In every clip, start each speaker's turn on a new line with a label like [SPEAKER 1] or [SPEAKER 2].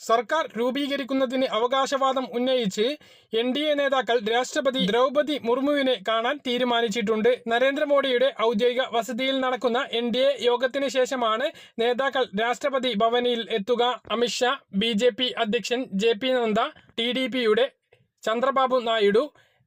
[SPEAKER 1] സർക്കാർ രൂപീകരിക്കുന്നതിന് അവകാശവാദം ഉന്നയിച്ച് എൻ ഡി എ നേതാക്കൾ രാഷ്ട്രപതി ദ്രൗപതി മുർമുവിനെ കാണാൻ തീരുമാനിച്ചിട്ടുണ്ട്. നരേന്ദ്രമോദിയുടെ ഔദ്യോഗിക വസതിയിൽ നടക്കുന്ന എൻ ഡി എ യോഗത്തിന് ശേഷമാണ് നേതാക്കൾ രാഷ്ട്രപതി ഭവനിൽ എത്തുക. അമിത്ഷാ ബി ജെ പി അധ്യക്ഷൻ J P Nadda T D പിയുടെ Chandrababu Naidu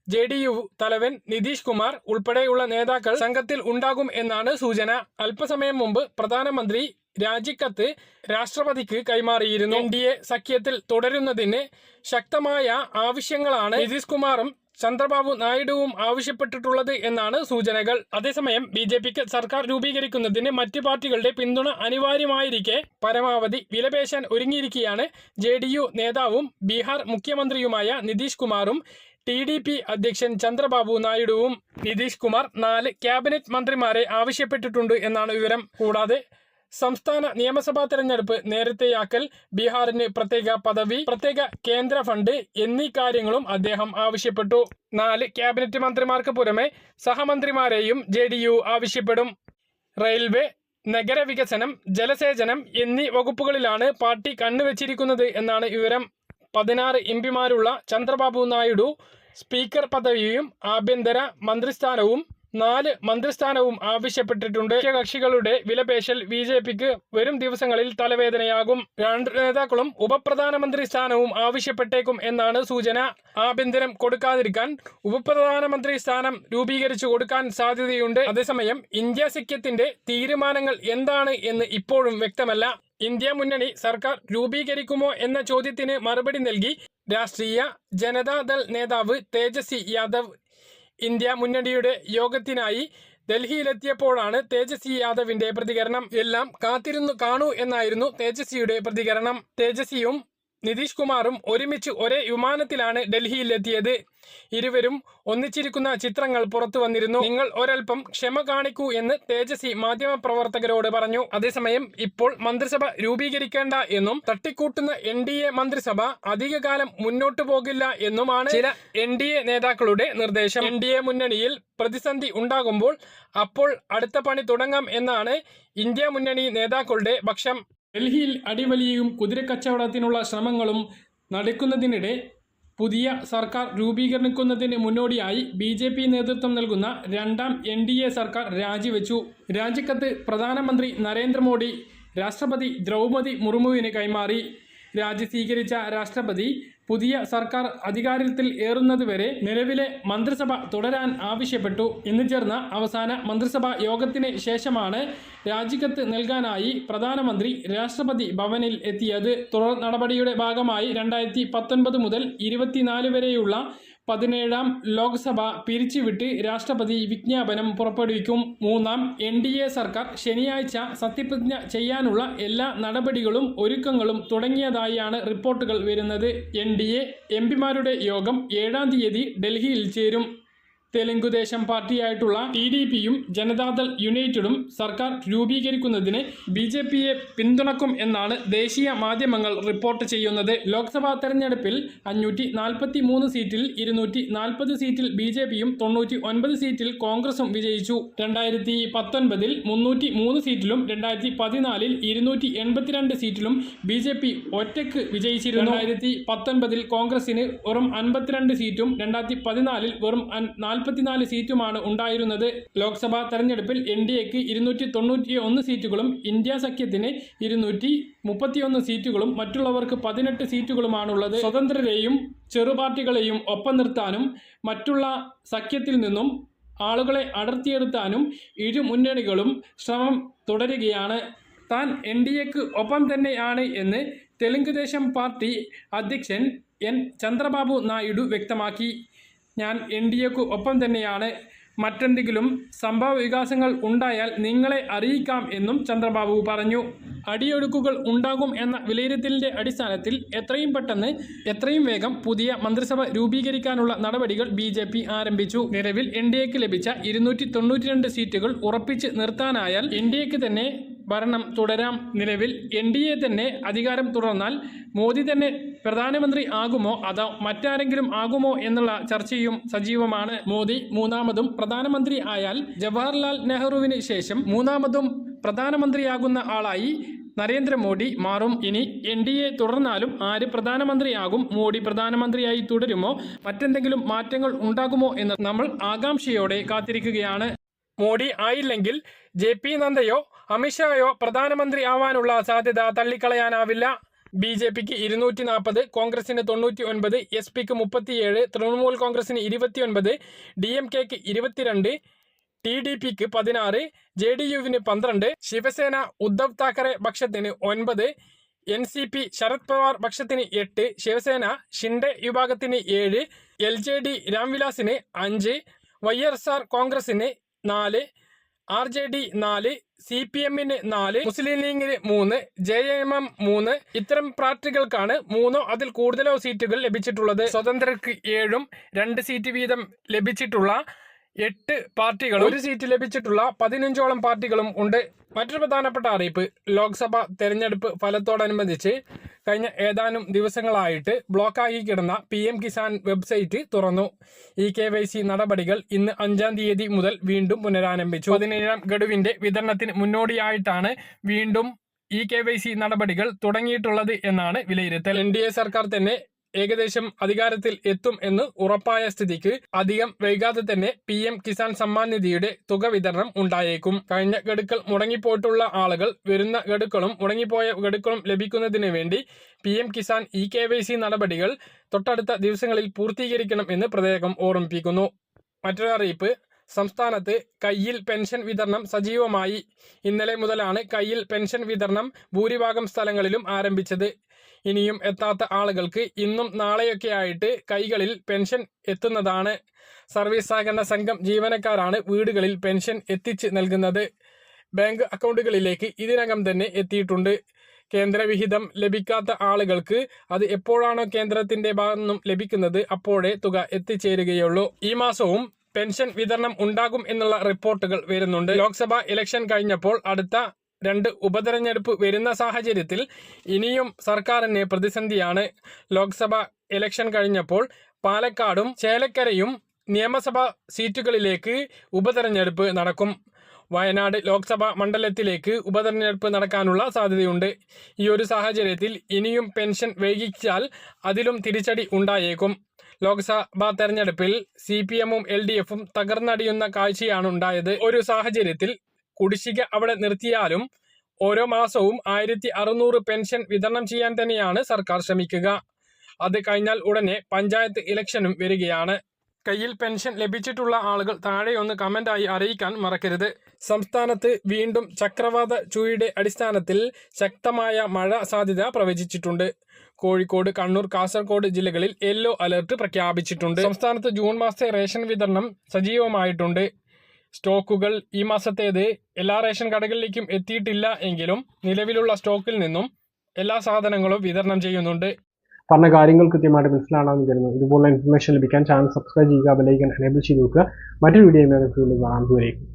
[SPEAKER 1] J D U തലവൻ നിതീഷ് കുമാർ ഉൾപ്പെടെയുള്ള നേതാക്കൾ സംഘത്തിൽ ഉണ്ടാകും എന്നാണ് സൂചന. അല്പസമയം മുമ്പ് പ്രധാനമന്ത്രി രാജിക്കത്ത് രാഷ്ട്രപതിക്ക് കൈമാറിയിരുന്നു. എൻ ഡി എ സഖ്യത്തിൽ തുടരുന്നതിന് ശക്തമായ ആവശ്യങ്ങളാണ് നിതീഷ് കുമാറും ചന്ദ്രബാബു നായിഡുവും ആവശ്യപ്പെട്ടിട്ടുള്ളത് എന്നാണ് സൂചനകൾ. അതേസമയം ബി ജെ പിക്ക് സർക്കാർ രൂപീകരിക്കുന്നതിന് മറ്റ് പാർട്ടികളുടെ പിന്തുണ അനിവാര്യമായിരിക്കെ പരമാവധി വിലപേശാൻ ഒരുങ്ങിയിരിക്കുകയാണ് ജെ നേതാവും ബീഹാർ മുഖ്യമന്ത്രിയുമായ നിതീഷ് കുമാറും ടി ഡി പി അധ്യക്ഷൻ ചന്ദ്രബാബു നായിഡുവും. നിതീഷ് കുമാർ നാല് ക്യാബിനറ്റ് മന്ത്രിമാരെ ആവശ്യപ്പെട്ടിട്ടുണ്ട് എന്നാണ് വിവരം. കൂടാതെ സംസ്ഥാന നിയമസഭാ തെരഞ്ഞെടുപ്പ് നേരത്തെയാക്കൽ ബീഹാറിന് പ്രത്യേക പദവി പ്രത്യേക കേന്ദ്ര ഫണ്ട് എന്നീ കാര്യങ്ങളും അദ്ദേഹം ആവശ്യപ്പെട്ടു. നാല് ക്യാബിനറ്റ് മന്ത്രിമാർക്ക് പുറമെ സഹമന്ത്രിമാരെയും ജെ ആവശ്യപ്പെടും. റെയിൽവേ നഗരവികസനം ജലസേചനം എന്നീ വകുപ്പുകളിലാണ് പാർട്ടി കണ്ണുവച്ചിരിക്കുന്നത് എന്നാണ് വിവരം. പതിനാറ് എം പിമാരുള്ള ചന്ദ്രബാബു നായിഡു സ്പീക്കർ പദവിയും ആഭ്യന്തര മന്ത്രിസ്ഥാനവും നാല് മന്ത്രിസ്ഥാനവും ആവശ്യപ്പെട്ടിട്ടുണ്ട്. കക്ഷികളുടെ വിലപേശൽ ബി ജെ പിക്ക് വരും ദിവസങ്ങളിൽ തലവേദനയാകും. രണ്ട് നേതാക്കളും ഉപപ്രധാനമന്ത്രി സ്ഥാനവും ആവശ്യപ്പെട്ടേക്കും എന്നാണ് സൂചന. ആഭ്യന്തരം കൊടുക്കാതിരിക്കാൻ ഉപപ്രധാനമന്ത്രി സ്ഥാനം രൂപീകരിച്ചു കൊടുക്കാൻ സാധ്യതയുണ്ട്. അതേസമയം ഇന്ത്യ സഖ്യത്തിന്റെ തീരുമാനങ്ങൾ എന്താണ് എന്ന് ഇപ്പോഴും വ്യക്തമല്ല. ഇന്ത്യ മുന്നണി സർക്കാർ രൂപീകരിക്കുമോ എന്ന ചോദ്യത്തിന് മറുപടി നൽകി രാഷ്ട്രീയ ജനതാദൾ നേതാവ് തേജസ്വി യാദവ് ഇന്ത്യ മുന്നണിയുടെ യോഗത്തിനായി ഡൽഹിയിലെത്തിയപ്പോഴാണ് തേജസ്വി യാദവിന്റെ പ്രതികരണം. എല്ലാം കാത്തിരുന്നു കാണൂ എന്നായിരുന്നു തേജസ്വിയുടെ പ്രതികരണം. തേജസ്വിയും നിതീഷ് കുമാറും ഒരുമിച്ച് ഒരേ വിമാനത്തിലാണ് ഡൽഹിയിലെത്തിയത്. ഇരുവരും ഒന്നിച്ചിരിക്കുന്ന ചിത്രങ്ങൾ പുറത്തു വന്നിരുന്നു. നിങ്ങൾ ഒരൽപ്പം ക്ഷമ കാണിക്കൂ എന്ന് തേജസ്വി മാധ്യമപ്രവർത്തകരോട് പറഞ്ഞു. അതേസമയം ഇപ്പോൾ മന്ത്രിസഭ രൂപീകരിക്കേണ്ട എന്നും തട്ടിക്കൂട്ടുന്ന എൻ ഡി എ മന്ത്രിസഭ അധികകാലം മുന്നോട്ടു പോകില്ല എന്നുമാണ് ചില എൻ ഡി എ നേതാക്കളുടെ നിർദ്ദേശം. എൻ ഡി എ മുന്നണിയിൽ പ്രതിസന്ധി ഉണ്ടാകുമ്പോൾ അപ്പോൾ അടുത്ത പണി തുടങ്ങാം എന്നാണ് ഇന്ത്യ മുന്നണി നേതാക്കളുടെ പക്ഷം. ഡൽഹിയിൽ അടിവലിയും കുതിരക്കച്ചവടത്തിനുള്ള ശ്രമങ്ങളും നടക്കുന്നതിനിടെ പുതിയ സർക്കാർ രൂപീകരിക്കുന്നതിന് മുന്നോടിയായി ബി ജെ പി നേതൃത്വം നൽകുന്ന രണ്ടാം എൻ ഡി എ സർക്കാർ രാജിവെച്ചു. രാജിക്കത്ത് പ്രധാനമന്ത്രി നരേന്ദ്രമോദി രാഷ്ട്രപതി ദ്രൗപതി മുർമുവിന് കൈമാറി. രാജി സ്വീകരിച്ച രാഷ്ട്രപതി പുതിയ സർക്കാർ അധികാരത്തിൽ ഏറുന്നതുവരെ നിലവിലെ മന്ത്രിസഭ തുടരാൻ ആവശ്യപ്പെട്ടു. ഇന്ന് ചേർന്ന അവസാന മന്ത്രിസഭാ യോഗത്തിന് ശേഷമാണ് രാജിക്കത്ത് നൽകാനായി പ്രധാനമന്ത്രി രാഷ്ട്രപതി ഭവനിൽ എത്തിയത്. തുടർ നടപടിയുടെ ഭാഗമായി രണ്ടായിരത്തി മുതൽ ഇരുപത്തിനാല് വരെയുള്ള പതിനേഴാം ലോക്സഭ പിരിച്ചുവിട്ട് രാഷ്ട്രപതി വിജ്ഞാപനം പുറപ്പെടുവിക്കും. മൂന്നാം എൻ ഡി എ സർക്കാർ ശനിയാഴ്ച സത്യപ്രതിജ്ഞ ചെയ്യാനുള്ള എല്ലാ നടപടികളും ഒരുക്കങ്ങളും തുടങ്ങിയതായാണ് റിപ്പോർട്ടുകൾ വരുന്നത്. എൻ ഡി എ എം പിമാരുടെ യോഗം ഏഴാം തീയതി ഡൽഹിയിൽ ചേരും. തെലുങ്കുദേശം പാർട്ടിയായിട്ടുള്ള ടി ഡി പിയും ജനതാദൾ യുണൈറ്റഡും സർക്കാർ രൂപീകരിക്കുന്നതിന് ബി ജെ പിയെ പിന്തുണക്കും എന്നാണ് ദേശീയ മാധ്യമങ്ങൾ റിപ്പോർട്ട് ചെയ്യുന്നത്. ലോക്സഭാ തെരഞ്ഞെടുപ്പിൽ അഞ്ഞൂറ്റി നാൽപ്പത്തി മൂന്ന് സീറ്റിൽ ഇരുന്നൂറ്റി നാൽപ്പത് സീറ്റിൽ ബി ജെ പിയും തൊണ്ണൂറ്റി ഒൻപത് സീറ്റിൽ കോൺഗ്രസും വിജയിച്ചു. രണ്ടായിരത്തി പത്തൊൻപതിൽ മുന്നൂറ്റി മൂന്ന് സീറ്റിലും രണ്ടായിരത്തി പതിനാലിൽ ഇരുന്നൂറ്റി എൺപത്തിരണ്ട് സീറ്റിലും ബി ജെ പി ഒറ്റയ്ക്ക് വിജയിച്ചിരുന്നു. രണ്ടായിരത്തി പത്തൊൻപതിൽ കോൺഗ്രസിന് വെറും അൻപത്തിരണ്ട് സീറ്റും രണ്ടായിരത്തി പതിനാലിൽ വെറും നാൽപ്പത്തിനാല് സീറ്റുമാണ് ഉണ്ടായിരുന്നത്. ലോക്സഭാ തെരഞ്ഞെടുപ്പിൽ എൻ ഡി എക്ക് ഇരുന്നൂറ്റി തൊണ്ണൂറ്റി ഒന്ന് സീറ്റുകളും ഇന്ത്യ സഖ്യത്തിന് ഇരുന്നൂറ്റി മുപ്പത്തിയൊന്ന് സീറ്റുകളും മറ്റുള്ളവർക്ക് പതിനെട്ട് സീറ്റുകളുമാണുള്ളത്. സ്വതന്ത്രരെയും ചെറുപാർട്ടികളെയും ഒപ്പം നിർത്താനും മറ്റുള്ള സഖ്യത്തിൽ നിന്നും ആളുകളെ അടർത്തിയെടുത്താനും ഇരു മുന്നണികളും ശ്രമം തുടരുകയാണ്. താൻ എൻ ഡി എക്ക് ഒപ്പം തന്നെയാണ് എന്ന് തെലുങ്കുദേശം പാർട്ടി അധ്യക്ഷൻ എൻ ചന്ദ്രബാബു നായിഡു വ്യക്തമാക്കി. ഞാൻ എൻ ഡി എക്ക് ഒപ്പം തന്നെയാണ്. മറ്റെന്തെങ്കിലും സംഭവ വികാസങ്ങൾ ഉണ്ടായാൽ നിങ്ങളെ അറിയിക്കാം എന്നും ചന്ദ്രബാബു പറഞ്ഞു. അടിയൊഴുക്കുകൾ ഉണ്ടാകും എന്ന വിലയിരുത്തലിന്റെ അടിസ്ഥാനത്തിൽ എത്രയും പെട്ടെന്ന് എത്രയും വേഗം പുതിയ മന്ത്രിസഭ രൂപീകരിക്കാനുള്ള നടപടികൾ ബി ജെ പി ആരംഭിച്ചു. നിലവിൽ എൻ ഡി എക്ക് ലഭിച്ച ഇരുന്നൂറ്റി സീറ്റുകൾ ഉറപ്പിച്ച് നിർത്താനായാൽ എൻ ഡി എക്ക് തന്നെ ഭരണം തുടരാം നിലവിൽ എൻ ഡി എ തന്നെ അധികാരം തുടർന്നാൽ മോദി തന്നെ പ്രധാനമന്ത്രി ആകുമോ? അതോ മറ്റാരെങ്കിലും ആകുമോ എന്നുള്ള ചർച്ചയും സജീവമാണ്. മോദി മൂന്നാമതും പ്രധാനമന്ത്രി ആയാൽ ജവഹർലാൽ നെഹ്റുവിന് ശേഷം മൂന്നാമതും പ്രധാനമന്ത്രിയാകുന്ന ആളായി നരേന്ദ്രമോദി മാറും. ഇനി എൻ ഡി എ തുടർന്നാലും ആര് പ്രധാനമന്ത്രിയാകും മോദി പ്രധാനമന്ത്രിയായി തുടരുമോ? മറ്റെന്തെങ്കിലും മാറ്റങ്ങൾ ഉണ്ടാകുമോ എന്ന് നമ്മൾ ആകാംക്ഷയോടെ കാത്തിരിക്കുകയാണ്. മോഡി ആയില്ലെങ്കിൽ ജെ പി നദ്ദയോ അമിത്ഷായോ പ്രധാനമന്ത്രി ആവാനുള്ള സാധ്യത തള്ളിക്കളയാനാവില്ല. ബി ജെ പിക്ക് ഇരുന്നൂറ്റി നാൽപ്പത് കോൺഗ്രസിന് തൊണ്ണൂറ്റി ഒൻപത് എസ് പിക്ക് മുപ്പത്തിയേഴ് തൃണമൂൽ കോൺഗ്രസിന് ഇരുപത്തിയൊൻപത് ഡി എം കെക്ക് ഇരുപത്തിരണ്ട് ടി ഡി പിക്ക് പതിനാറ് ജെ ഡി യുവിന് പന്ത്രണ്ട് ശിവസേന ഉദ്ധവ് താക്കറെ പക്ഷത്തിന് ഒൻപത് N C P Sharad Pawar പക്ഷത്തിന് എട്ട് ശിവസേന ഷിൻഡെ വിഭാഗത്തിന് ഏഴ് എൽ ജെ ഡി രാംവിലാസിന് അഞ്ച് വൈ എസ് ആർ കോൺഗ്രസിന് നാല് ആർ ജെ ഡി നാല് സി പി എമ്മിന് നാല് മുസ്ലിം ലീഗിന് മൂന്ന് ജെ എം എം മൂന്ന്. ഇത്തരം പാർട്ടികൾക്കാണ് മൂന്നോ അതിൽ കൂടുതലോ സീറ്റുകൾ ലഭിച്ചിട്ടുള്ളത്. സ്വതന്ത്രർക്ക് ഏഴും രണ്ട് സീറ്റ് വീതം ലഭിച്ചിട്ടുള്ള എട്ട് പാർട്ടികളും ഒരു സീറ്റ് ലഭിച്ചിട്ടുള്ള പതിനഞ്ചോളം പാർട്ടികളും ഉണ്ട്. മറ്റൊരു പ്രധാനപ്പെട്ട അറിയിപ്പ് ലോക്സഭ തെരഞ്ഞെടുപ്പ് ഫലത്തോടനുബന്ധിച്ച് കഴിഞ്ഞ ഏതാനും ദിവസങ്ങളായിട്ട് ബ്ലോക്കാക്കി കിടന്ന പി എം കിസാൻ വെബ്സൈറ്റ് തുറന്നു. ഇ കെ വൈ സി നടപടികൾ ഇന്ന് അഞ്ചാം തീയതി മുതൽ വീണ്ടും പുനരാരംഭിച്ചു. പതിനേഴാം ഗഡുവിന്റെ വിതരണത്തിന് മുന്നോടിയായിട്ടാണ് വീണ്ടും ഇ കെ വൈ സി നടപടികൾ തുടങ്ങിയിട്ടുള്ളത് എന്നാണ് വിലയിരുത്തൽ. എൻ ഡി എ സർക്കാർ തന്നെ ഏകദേശം അധികാരത്തിൽ എത്തും എന്ന് ഉറപ്പായ സ്ഥിതിക്ക് അധികം വൈകാതെ തന്നെ പി എം കിസാൻ സമ്മാൻ നിധിയുടെ തുക വിതരണം ഉണ്ടായേക്കും. കഴിഞ്ഞ ഗഡുക്കൾ മുടങ്ങിപ്പോയിട്ടുള്ള ആളുകൾ വരുന്ന ഗഡുക്കളും മുടങ്ങിപ്പോയ ഗഡുക്കളും ലഭിക്കുന്നതിന് വേണ്ടി P M Kisan E K Y C നടപടികൾ തൊട്ടടുത്ത ദിവസങ്ങളിൽ പൂർത്തീകരിക്കണം എന്ന് പ്രത്യേകം ഓർമ്മിപ്പിക്കുന്നു. മറ്റൊരു അറിയിപ്പ് സംസ്ഥാനത്ത് കയ്യിൽ പെൻഷൻ വിതരണം സജീവമായി. ഇന്നലെ മുതലാണ് കയ്യിൽ പെൻഷൻ വിതരണം ഭൂരിഭാഗം സ്ഥലങ്ങളിലും ആരംഭിച്ചത്. ഇനിയും എത്താത്ത ആളുകൾക്ക് ഇന്നും നാളെയൊക്കെ ആയിട്ട് കൈകളിൽ പെൻഷൻ എത്തുന്നതാണ്. സർവീസ് സഹകരണ സംഘം ജീവനക്കാരാണ് വീടുകളിൽ പെൻഷൻ എത്തിച്ച് നൽകുന്നത്. ബാങ്ക് അക്കൗണ്ടുകളിലേക്ക് ഇതിനകം തന്നെ എത്തിയിട്ടുണ്ട്. കേന്ദ്രവിഹിതം ലഭിക്കാത്ത ആളുകൾക്ക് അത് എപ്പോഴാണോ കേന്ദ്രത്തിന്റെ ഭാഗത്തു നിന്നും ലഭിക്കുന്നത് അപ്പോഴേ തുക എത്തിച്ചേരുകയുള്ളൂ. ഈ മാസവും പെൻഷൻ വിതരണം ഉണ്ടാകും എന്നുള്ള റിപ്പോർട്ടുകൾ വരുന്നുണ്ട്. ലോക്സഭാ ഇലക്ഷൻ കഴിഞ്ഞപ്പോൾ അടുത്ത രണ്ട് ഉപതെരഞ്ഞെടുപ്പ് വരുന്ന സാഹചര്യത്തിൽ ഇനിയും സർക്കാരിന് പ്രതിസന്ധിയാണ്. ലോക്സഭ ഇലക്ഷൻ കഴിഞ്ഞപ്പോൾ പാലക്കാടും ചേലക്കരയും നിയമസഭാ സീറ്റുകളിലേക്ക് ഉപതെരഞ്ഞെടുപ്പ് നടക്കും. വയനാട് ലോക്സഭാ മണ്ഡലത്തിലേക്ക് ഉപതെരഞ്ഞെടുപ്പ് നടക്കാനുള്ള സാധ്യതയുണ്ട്. ഈ ഒരു സാഹചര്യത്തിൽ ഇനിയും പെൻഷൻ വൈകിച്ചാൽ അതിലും തിരിച്ചടി ഉണ്ടായേക്കും. ലോക്സഭാ തെരഞ്ഞെടുപ്പിൽ സി പി എമ്മും എൽ ഡി എഫും തകർന്നടിയുന്ന കാഴ്ചയാണ് ഉണ്ടായത്. ഒരു സാഹചര്യത്തിൽ കുടിശ്ശിക അവിടെ നിർത്തിയാലും ഓരോ മാസവും ആയിരത്തി അറുന്നൂറ് പെൻഷൻ വിതരണം ചെയ്യാൻ തന്നെയാണ് സർക്കാർ ശ്രമിക്കുക. അത് കഴിഞ്ഞാൽ ഉടനെ പഞ്ചായത്ത് ഇലക്ഷനും വരികയാണ്. കയ്യിൽ പെൻഷൻ ലഭിച്ചിട്ടുള്ള ആളുകൾ താഴെയൊന്ന് കമന്റായി അറിയിക്കാൻ മറക്കരുത്. സംസ്ഥാനത്ത് വീണ്ടും ചക്രവാത ചുഴിയുടെ അടിസ്ഥാനത്തിൽ ശക്തമായ മഴ സാധ്യത പ്രവചിച്ചിട്ടുണ്ട്. കോഴിക്കോട് കണ്ണൂർ കാസർഗോഡ് ജില്ലകളിൽ യെല്ലോ അലർട്ട് പ്രഖ്യാപിച്ചിട്ടുണ്ട്. സംസ്ഥാനത്ത് ജൂൺ മാസത്തെ റേഷൻ വിതരണം സജീവമായിട്ടുണ്ട്. സ്റ്റോക്കുകൾ ഈ മാസത്തേത് എല്ലാ റേഷൻ കടകളിലേക്കും എത്തിയിട്ടില്ല എങ്കിലും നിലവിലുള്ള സ്റ്റോക്കിൽ നിന്നും എല്ലാ സാധനങ്ങളും വിതരണം ചെയ്യുന്നുണ്ട്.
[SPEAKER 2] പറഞ്ഞ കാര്യങ്ങൾ കൃത്യമായിട്ട് മനസ്സിലാണെന്ന് കരുതുന്നു ഇതുപോലുള്ള ഇൻഫർമേഷൻ ലഭിക്കാൻ ചാനൽ സബ്സ്ക്രൈബ് ചെയ്യുക ബെലൈക്കൻ എനേബിൾ ചെയ്ത് നോക്കുക മറ്റൊരു വീഡിയോ കാണാം. ദൂരേക്കും